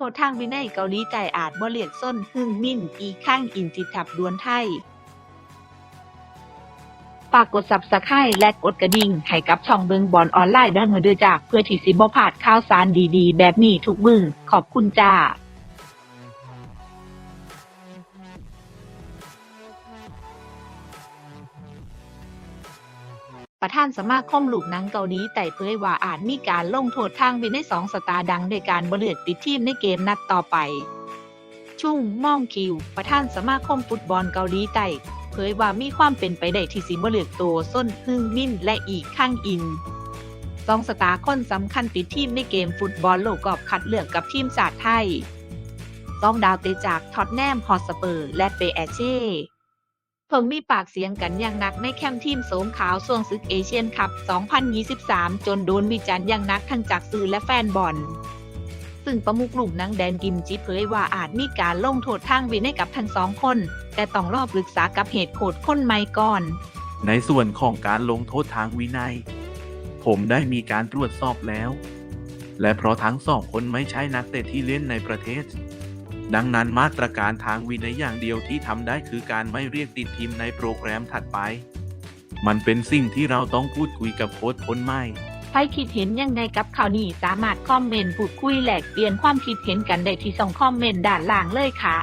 ทษทางวินัยเกาหลีใต้อาจบ่เลียกส้นฮึ่งมิ่นอีข้างอินจิทับดวนไทยฝากกด Subscribe และกดกระดิ่งให้กับช่องเบิงบอลออนไลน์ด้านเดือจากเพื่อที่สิบ่พลาดข่าวสารดีๆ แบบนี้ทุกมือขอบคุณจ้า ประธานสมาคมลูกหนังเกาหลีไต่เผยว่าอาจมีการลงโทษทางวินัยสองสตาร์ดังโดยการบ่เลือกติดทีมในเกมนัดต่อไป ชุ่งม่องคิว ประธานสมาคมฟุตบอลเกาหลีใต้เผยว่ามีความเป็นไปได้ที่สิบ่เลือกตัวส้นฮึ่งมินและอีกข้างอินสองสตาร์คนสำคัญติดทีมในเกมฟุตบอลโลกกอบคัดเลือกกับทีมชาติไทยสองดาวเตะจากท็อตแนมฮอสเปอร์ และเปแอเช่ เพิ่งมีปากเสียงกันอย่างหนักในแคมป์ทีมโสมขาวส่วงศึกเอเชียนคัพ 2023 จนโดนวิจารณ์อย่างหนักทั้งจากสื่อและแฟนบอล ซึ่งประมุขลุ่มนางแดนกิมจิเผยว่าอาจมีการลงโทษทางวินัยกับทั้งสองคน แต่ต้องรอปรึกษากับเหตุโคดคนใหม่ก่อน ในส่วนของการลงโทษทางวินัย ผมได้มีการตรวจสอบแล้ว และเพราะทั้งสองคนไม่ใช่นักเตะที่เล่นในประเทศ ดังนั้นมาตรการทางวินัยอย่างเดียวที่ทำได้คือการไม่เรียกติดทีมในโปรแกรมถัดไป มันเป็นสิ่งที่เราต้องพูดคุยกับโค้ชคนใหม่ใครคิดเห็นยังไงกับข่าวนี้สามารถคอมเมนต์พูดคุยแลกเปลี่ยนความคิดเห็นกันได้ที่ส่องคอมเมนต์ด้านล่างเลยค่ะ